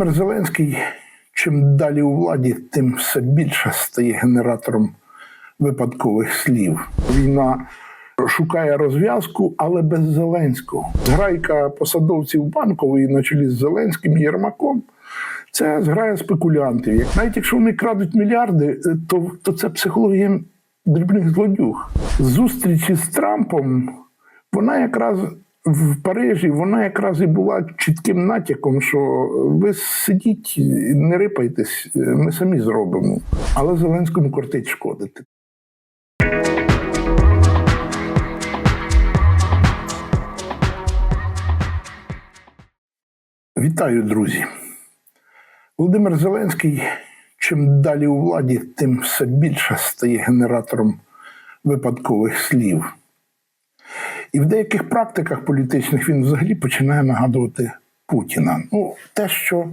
Володимир Зеленський чим далі у владі, тим все більше стає генератором випадкових слів. Війна шукає розв'язку, але без Зеленського. Зграйка посадовців банкової на чолі з Зеленським Єрмаком. Це зграя спекулянтів. Як навіть якщо вони крадуть мільярди, то, то це психологія дрібних злодюг. Зустрічі з Трампом, вона якраз в Парижі, вона якраз і була чітким натяком, що ви сидіть, не рипайтесь, ми самі зробимо. Але Зеленському кортить шкодити. Вітаю, друзі. Володимир Зеленський чим далі у владі, тим все більше стає генератором випадкових слів. І в деяких практиках політичних він взагалі починає нагадувати Путіна. Ну, те, що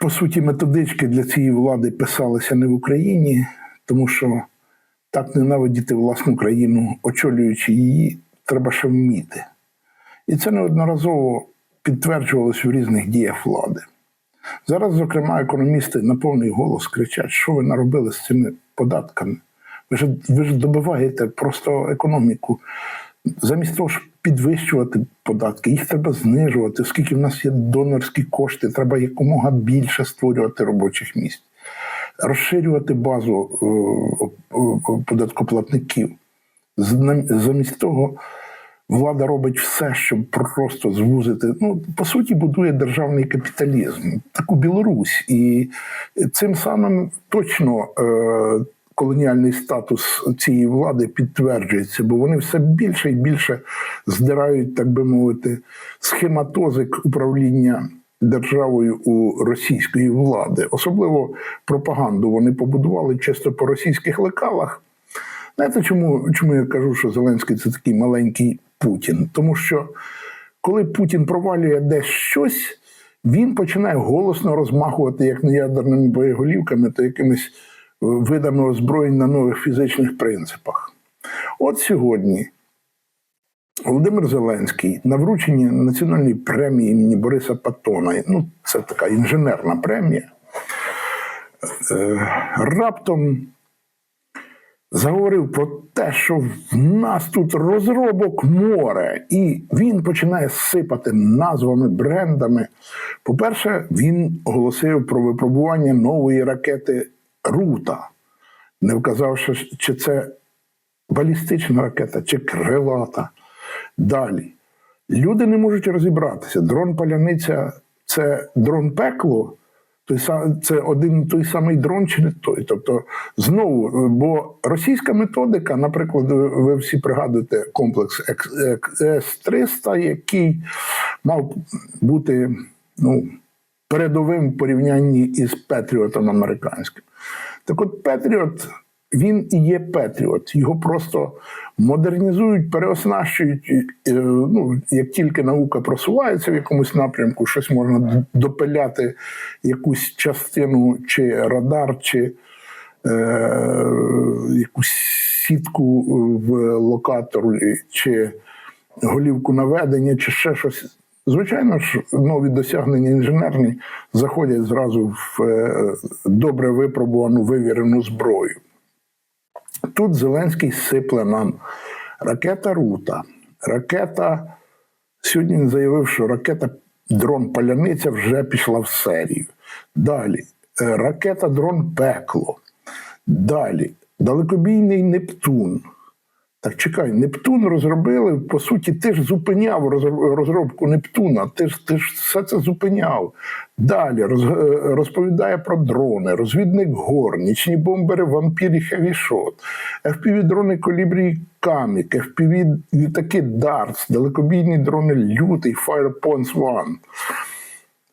по суті методички для цієї влади писалися не в Україні, тому що так ненавидіти власну країну, очолюючи її, треба ще вміти. І це неодноразово підтверджувалось в різних діях влади. Зараз, зокрема, економісти на повний голос кричать, що ви наробили з цими податками. Ви ж, ви ж добиваєте просто економіку. Замість того, щоб підвищувати податки, їх треба знижувати, оскільки в нас є донорські кошти, треба якомога більше створювати робочих місць, розширювати базу е, е, податкоплатників. Замість того, влада робить все, щоб просто звузити. Ну, по суті, будує державний капіталізм, таку Білорусь. І цим самим точно. Колоніальний статус цієї влади підтверджується, бо вони все більше і більше здирають, так би мовити, схематозик управління державою у російської влади. Особливо пропаганду вони побудували чисто по російських лекалах. Знаєте, чому, чому я кажу, що Зеленський це такий маленький Путін? Тому що коли Путін провалює десь щось, він починає голосно розмахувати як не ядерними боєголівками, то якимись видами озброєнь на нових фізичних принципах. От сьогодні Володимир Зеленський на врученні національної премії імені Бориса Патона, ну це така інженерна премія, е, раптом заговорив про те, що в нас тут розробок море, і він починає сипати назвами, брендами. По-перше, він оголосив про випробування нової ракети Рута, не вказавши, чи це балістична ракета, чи крилата. Далі. Люди не можуть розібратися. Дрон Паляниця це дрон пекло, це один той самий дрон чи не той. Тобто, знову, бо російська методика, наприклад, ви всі пригадуєте комплекс С-300, який мав бути ну, передовим в порівнянні із Петріотом американським. Так от Петріот, він і є Петріот. Його просто модернізують, переоснащують. Е, ну, Як тільки наука просувається в якомусь напрямку, щось можна допиляти якусь частину, чи радар, чи е, якусь сітку в локатор, чи голівку наведення, чи ще щось. Звичайно ж, нові досягнення інженерні заходять зразу в е, добре випробувану вивірену зброю. Тут Зеленський сипле нам ракета Рута, ракета. Сьогодні він заявив, що ракета дрон Паляниця вже пішла в серію. Далі е, ракета дрон Пекло. Далі далекобійний Нептун. Так чекай, Нептун розробили, по суті, ти ж зупиняв розробку Нептуна, ти ж ти ж все це зупиняв. Далі е, розповідає про дрони, розвідник гор, нічні бомбери, вампір хевішот, FPV-дрони колібрі Камік, FPV літаки Дартс, далекобійні дрони Лютий, Firepoints One.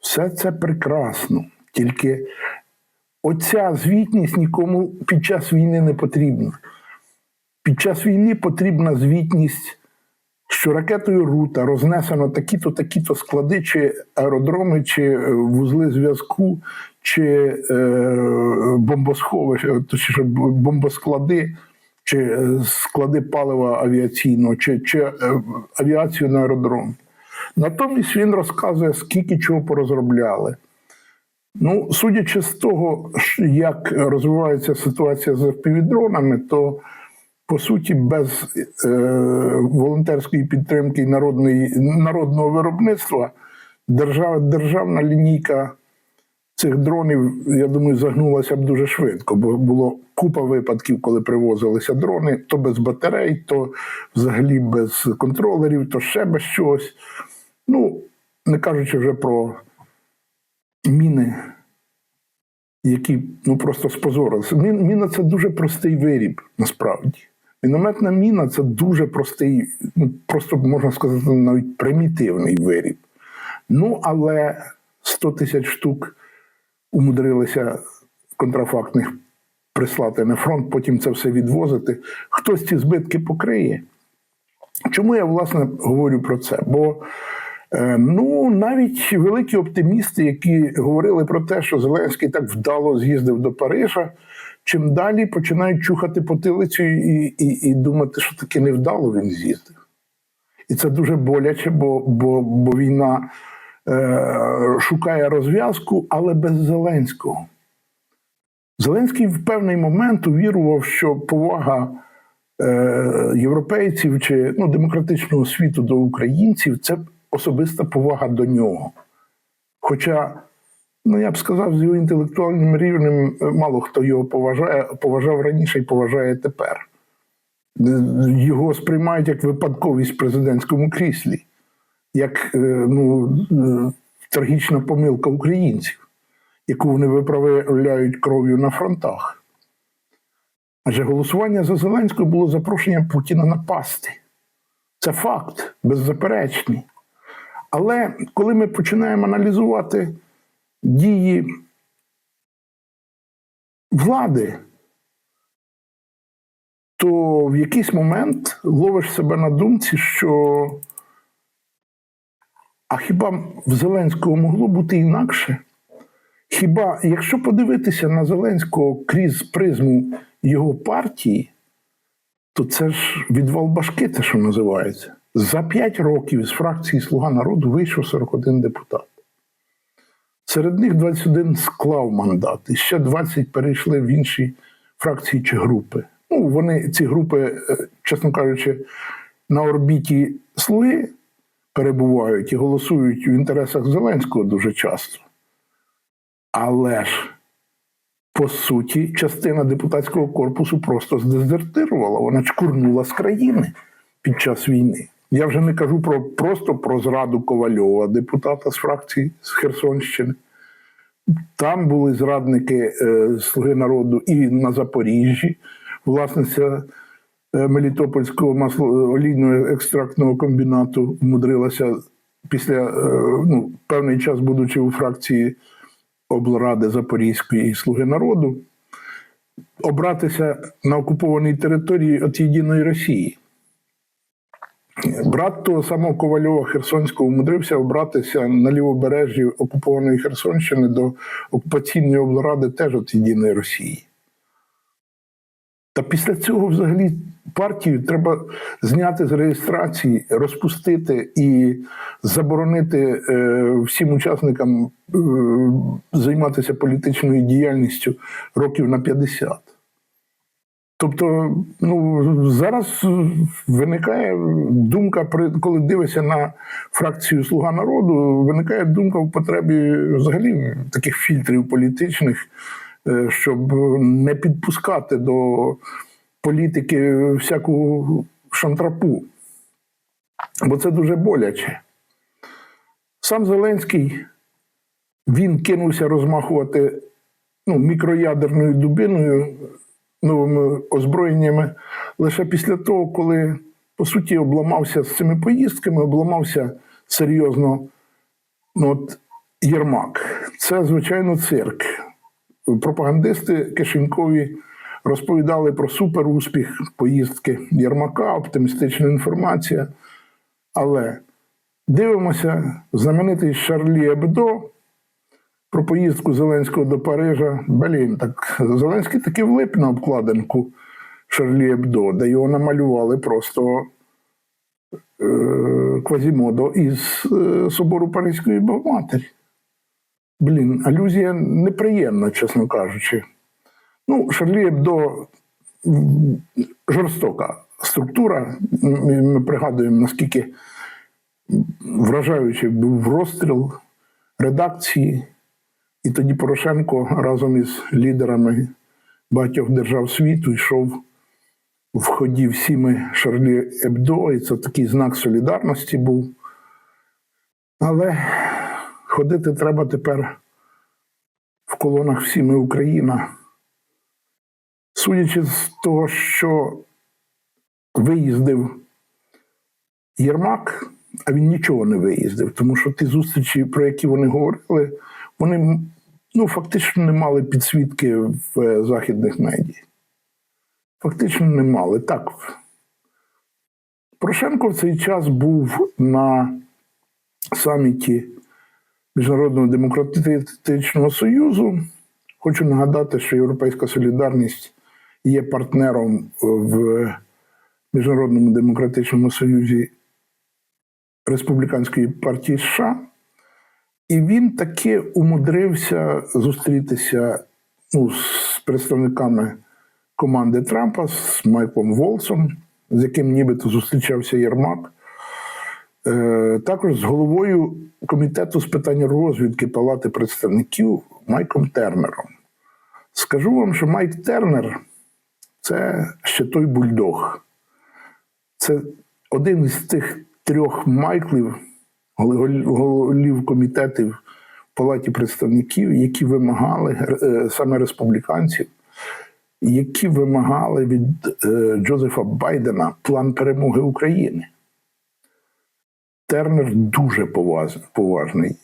Все це прекрасно. Тільки оця звітність нікому під час війни не потрібна. Під час війни потрібна звітність, що ракетою Рута рознесено такі-то, такі-то склади, чи аеродроми, чи е, вузли зв'язку, чи е, бомбосховища, точніше бомбосклади, чи е, склади палива авіаційного, чи чи е, авіацію на аеродром. Натомість він розказує, скільки чого порозробляли. Ну, судячи з того, як розвивається ситуація з впівдронами, то по суті без е, волонтерської підтримки народної, народного виробництва держава, державна лінійка цих дронів, я думаю, загнулася б дуже швидко, бо було купа випадків, коли привозилися дрони, то без батарей, то взагалі без контролерів, то ще без чогось. Ну, не кажучи вже про міни, які ну просто спозорилися. Міна це дуже простий виріб, насправді. Мінометна міна це дуже простий, ну просто можна сказати, навіть примітивний виріб. Ну, але 100 тисяч штук умудрилися контрафактних прислати на фронт, потім це все відвозити. Хтось ці збитки покриє. Чому я власне говорю про це? Бо е, ну навіть великі оптимісти, які говорили про те, що Зеленський так вдало з'їздив до Парижа, чим далі починають чухати потилицю і, і, і думати, що таки невдало він з'їздив. І це дуже боляче, бо, бо, бо війна е, шукає розв'язку, але без Зеленського. Зеленський в певний момент увірував, що повага е, європейців чи ну, демократичного світу до українців це особиста повага до нього. Хоча, ну я б сказав, з його інтелектуальним рівнем е, мало хто його поважає, поважав раніше і поважає тепер. Його сприймають як випадковість в президентському кріслі, як е, ну, е, трагічна помилка українців, яку вони виправляють кров'ю на фронтах. Адже голосування за Зеленського було запрошення Путіна напасти. Це факт, беззаперечний. Але коли ми починаємо аналізувати дії влади, то в якийсь момент ловиш себе на думці, що а хіба в Зеленського могло бути інакше? Хіба, якщо подивитися на Зеленського крізь призму його партії, то це ж відвал башки, те, що називається. За 5 років з фракції Слуга народу вийшов 41 депутат. Серед них 21 склав мандат, і ще 20 перейшли в інші фракції чи групи. Ну, вони, ці групи, е, чесно кажучи, на орбіті слуги перебувають і голосують в інтересах Зеленського дуже часто. Але ж, по суті, частина депутатського корпусу просто здезертирувала, вона чкурнула з країни під час війни. Я вже не кажу про просто про зраду Ковальова, депутата з фракції з Херсонщини. Там були зрадники е, Слуги народу і на Запоріжжі, власниця е, Мелітопольського маслоолійного екстрактного комбінату вмудрилася після е, ну, певний час, будучи у фракції облради Запорізької і Слуги народу, обратися на окупованій території від єдиної Росії. Брат того самого Ковальова Херсонського умудрився обратися на лівобережжі окупованої Херсонщини до окупаційної облради теж від єдиної Росії. Та після цього взагалі партію треба зняти з реєстрації, розпустити і заборонити е, всім учасникам е, займатися політичною діяльністю років на 50. Тобто, ну зараз виникає думка, коли дивишся на фракцію Слуга народу, виникає думка в потребі взагалі таких фільтрів політичних, е, щоб не підпускати до політики всяку шантрапу. Бо це дуже боляче. Сам Зеленський він кинувся розмахувати ну, мікроядерною дубиною новими озброєннями лише після того, коли по суті обламався з цими поїздками, обламався серйозно ну, от, Єрмак. Це, звичайно, цирк. Пропагандисти кишенькові розповідали про суперуспіх поїздки Єрмака, оптимістична інформація. Але дивимося, знаменитий Шарлі Ебдо про поїздку Зеленського до Парижа. Блін, так Зеленський таки влип на обкладинку Шарлі Ебдо, де його намалювали просто е, Квазімодо із е, собору Паризької Богоматері. Блін, алюзія неприємна, чесно кажучи. Ну, Шарлі Ебдо жорстока структура. Ми, пригадуємо, наскільки вражаючий був розстріл редакції. І тоді Порошенко разом із лідерами багатьох держав світу йшов в ході всіми Шарлі Ебдо, і це такий знак солідарності був. Але ходити треба тепер в колонах всіми Україна. Судячи з того, що виїздив Єрмак, а він нічого не виїздив, тому що ті зустрічі, про які вони говорили, вони ну, фактично не мали підсвітки в е, західних медіа. Фактично не мали. Так. Порошенко в цей час був на саміті Міжнародного демократичного союзу. Хочу нагадати, що Європейська солідарність є партнером в Міжнародному демократичному союзі Республіканської партії США. І він таки умудрився зустрітися ну, з представниками команди Трампа, з Майклом Волсом, з яким нібито зустрічався Єрмак. Е, також з головою комітету з питань розвідки Палати представників Майком Тернером. Скажу вам, що Майк Тернер це ще той бульдог. Це один із тих трьох Майклів, голів комітетів в Палаті представників, які вимагали е, саме республіканців, які вимагали від е, Джозефа Байдена план перемоги України. Тернер дуже поважний.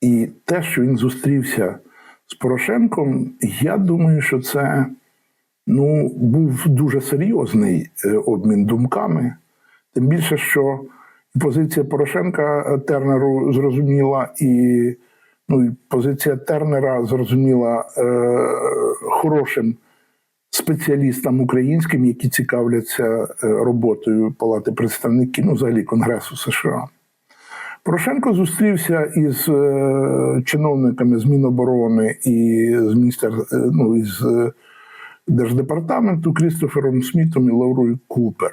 І те, що він зустрівся з Порошенком, я думаю, що це ну, був дуже серйозний е, обмін думками. Тим більше, що позиція Порошенка Тернеру зрозуміла, і, ну, і позиція Тернера зрозуміла е, хорошим спеціалістам українським, які цікавляться е, роботою Палати представників, ну, взагалі Конгресу США. Порошенко зустрівся із е, чиновниками з Міноборони і з міністер, е, ну, із Держдепартаменту Крістофером Смітом і Лаурою Купер.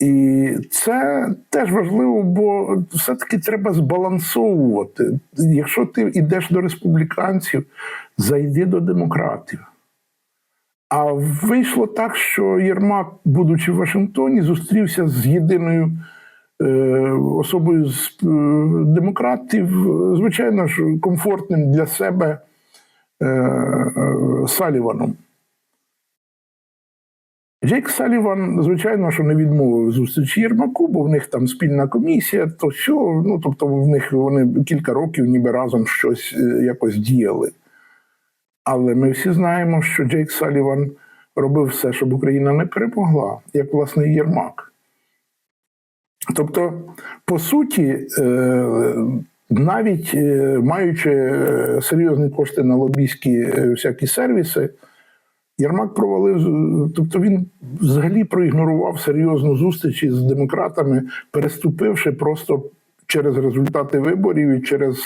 І це теж важливо, бо все-таки треба збалансовувати. Якщо ти йдеш до республіканців, зайди до демократів. А вийшло так, що Єрмак, будучи в Вашингтоні, зустрівся з єдиною е, особою з е, демократів, звичайно ж, комфортним для себе е, е, Саліваном. Джейк Саліван, звичайно, що не відмовив зустрічі Єрмаку, бо в них там спільна комісія, то що, ну тобто в них вони кілька років ніби разом щось е, якось діяли. Але ми всі знаємо, що Джейк Саліван робив все, щоб Україна не перемогла, як власне Єрмак. Тобто, по суті, е, навіть е, маючи серйозні кошти на лобійські всякі сервіси, Єрмак провалив, тобто він взагалі проігнорував серйозну зустріч із демократами, переступивши просто через результати виборів і через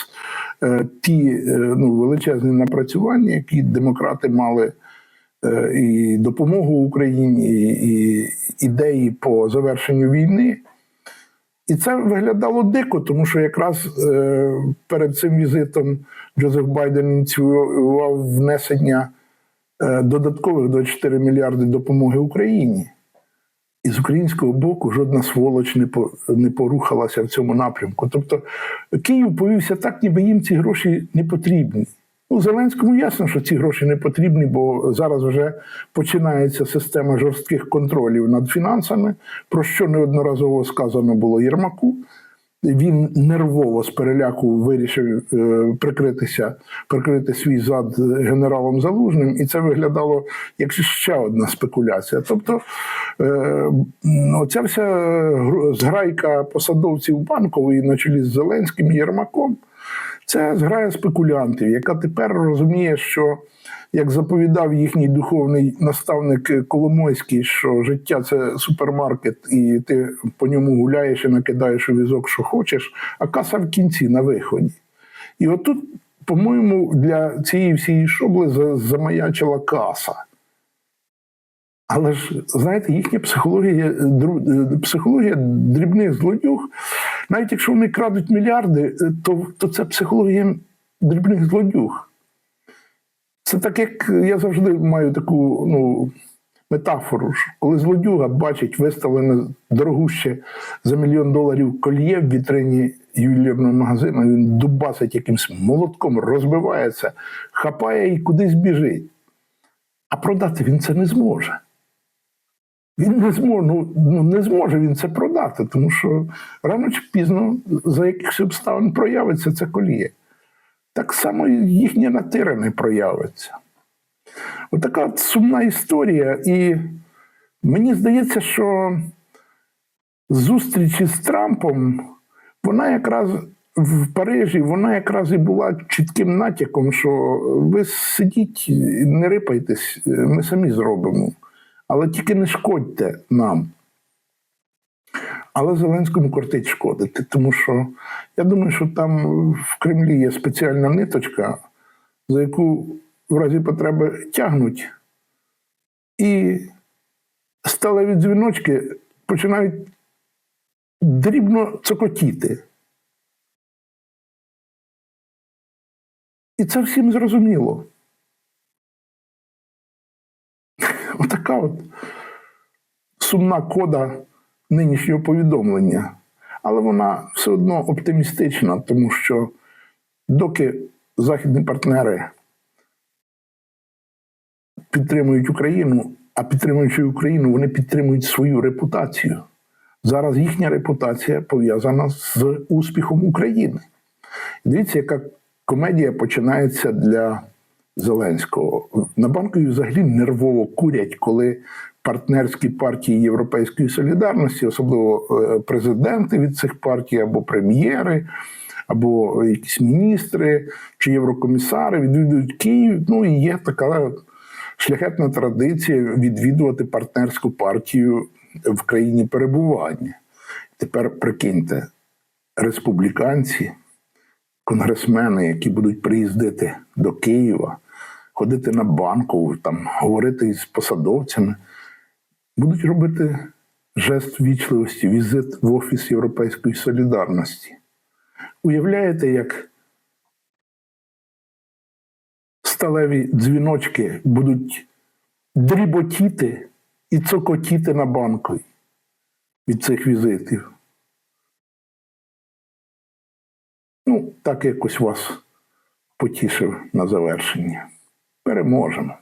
е, ті е, ну, величезні напрацювання, які демократи мали е, і допомогу Україні, і, ідеї по завершенню війни. І це виглядало дико, тому що якраз е, перед цим візитом Джозеф Байден ініціював внесення е, додаткових 24 мільярди допомоги Україні. І з українського боку жодна сволоч не порухалася в цьому напрямку. Тобто Київ повівся так, ніби їм ці гроші не потрібні. Ну, Зеленському ясно, що ці гроші не потрібні, бо зараз вже починається система жорстких контролів над фінансами, про що неодноразово сказано було Єрмаку. Він нервово з переляку вирішив е, прикритися, прикрити свій зад генералом Залужним, і це виглядало як ще одна спекуляція. Тобто, е, оця вся гру- зграйка посадовців банкової на чолі з Зеленським Єрмаком, це зграя спекулянтів, яка тепер розуміє, що як заповідав їхній духовний наставник Коломойський, що життя це супермаркет, і ти по ньому гуляєш і накидаєш у візок, що хочеш, а каса в кінці на виході. І отут, по-моєму, для цієї всієї шобли замаячила каса. Але ж, знаєте, їхня психологія, е, психологія дрібних злодюг, навіть якщо вони крадуть мільярди, е, то, то це психологія дрібних злодюг. Це так, як я завжди маю таку ну, метафору, що коли злодюга бачить виставлене дорогуще за мільйон доларів кольє в вітрині ювелірного магазину, він дубасить якимсь молотком, розбивається, хапає і кудись біжить. А продати він це не зможе. Він не зможе, ну, ну, не зможе він це продати, тому що рано чи пізно за якихось обставин проявиться це коліє. Так само їхнє натири не проявиться. Отака от сумна історія. І мені здається, що зустріч із Трампом, вона якраз в Парижі, вона якраз і була чітким натяком, що ви сидіть, не рипайтесь, ми самі зробимо. Але тільки не шкодьте нам. Але Зеленському кортить шкодити, тому що я думаю, що там в Кремлі є спеціальна ниточка, за яку в разі потреби тягнуть, і сталеві дзвіночки починають дрібно цокотіти. І це всім зрозуміло. Отака от сумна кода нинішнього повідомлення. Але вона все одно оптимістична, тому що доки західні партнери підтримують Україну, а підтримуючи Україну, вони підтримують свою репутацію. Зараз їхня репутація пов'язана з успіхом України. Дивіться, яка комедія починається для Зеленського. На банкові взагалі нервово курять, коли партнерські партії Європейської солідарності, особливо е, президенти від цих партій, або прем'єри, або якісь міністри чи єврокомісари відвідують Київ. Ну і є така шляхетна традиція відвідувати партнерську партію в країні перебування. Тепер прикиньте, республіканці, конгресмени, які будуть приїздити до Києва, ходити на банкову, там, говорити із посадовцями, будуть робити жест вічливості, візит в Офіс Європейської солідарності. Уявляєте, як сталеві дзвіночки будуть дріботіти і цокотіти на банкові від цих візитів. Ну, так якось вас потішив на завершення. Переможемо.